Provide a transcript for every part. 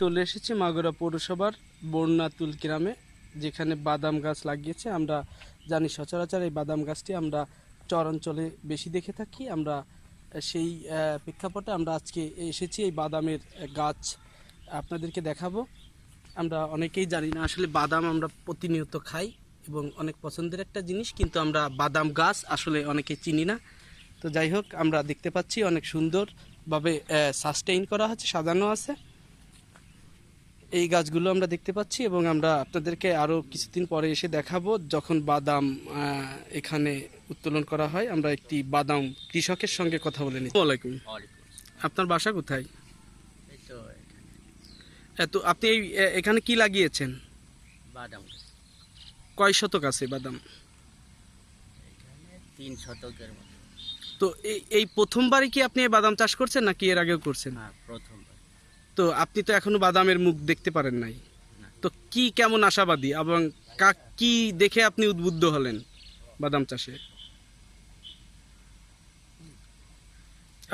চলে এসেছি মাগুরা পৌরসভার বর্ণাতুল গ্রামে, যেখানে বাদাম গাছ লাগিয়েছে। আমরা জানি সচরাচর এই বাদাম গাছটি আমরা চর অঞ্চলে বেশি দেখে থাকি। আমরা সেই প্রেক্ষাপটে আমরা আজকে এসেছি এই বাদামের গাছ আপনাদেরকে দেখাবো। আমরা অনেকেই জানি না আসলে বাদাম আমরা প্রতিনিয়ত খাই এবং অনেক পছন্দের একটা জিনিস, কিন্তু আমরা বাদাম গাছ আসলে অনেকে চিনি না। তো যাই হোক, আমরা দেখতে পাচ্ছি অনেক সুন্দরভাবে সাস্টেইন করা হচ্ছে, সাজানো আছে। এই গাছগুলো আমরা দেখতে পাচ্ছি এবং আমরা আপনাদেরকে আরও কিছুদিন পরে এসে দেখাবো যখন বাদাম এখানে উত্তোলন করা হয়। আমরা একটি বাদাম কৃষকের সঙ্গে কথা বলে নিই ওয়ালাইকুম। আপনার বাসা কোথায়? তো এত আপনি এই এখানে কি লাগিয়েছেন? বাদাম। কয় শতক আছে বাদাম? তিন শতকের মতো। তো এই এই প্রথমবারই কি আপনি বাদাম চাষ করছেন নাকি এর আগেও করছেন? প্রথমবার তো আপনি তো এখনও বাদামের মুখ দেখতে পারেন নাই। তো কি কেমন আশাবাদী এবং কা কি দেখে আপনি উদ্বুদ্ধ হলেন বাদাম চাষে?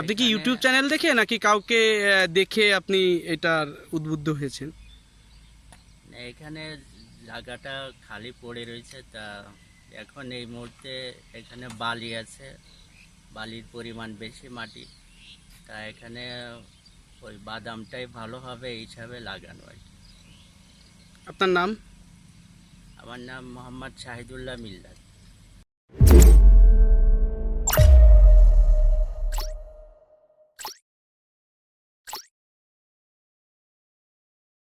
আপনি কি ইউটিউব চ্যানেল দেখে নাকি কাউকে দেখে আপনি এটার উদ্বুদ্ধ হয়েছেন? এখানে জায়গাটা খালি পড়ে রয়েছে তা এখন এই মুহূর্তে এখানে বালি আছে বালির পরিমাণ বেশি মাটি। তা এখানে ওই বাদামটাই ভালোভাবে এইভাবে লাগানো আর কি। আপনার নাম? আমার নাম মোহাম্মদ শাহিদুল্লাহ মিল্লাত।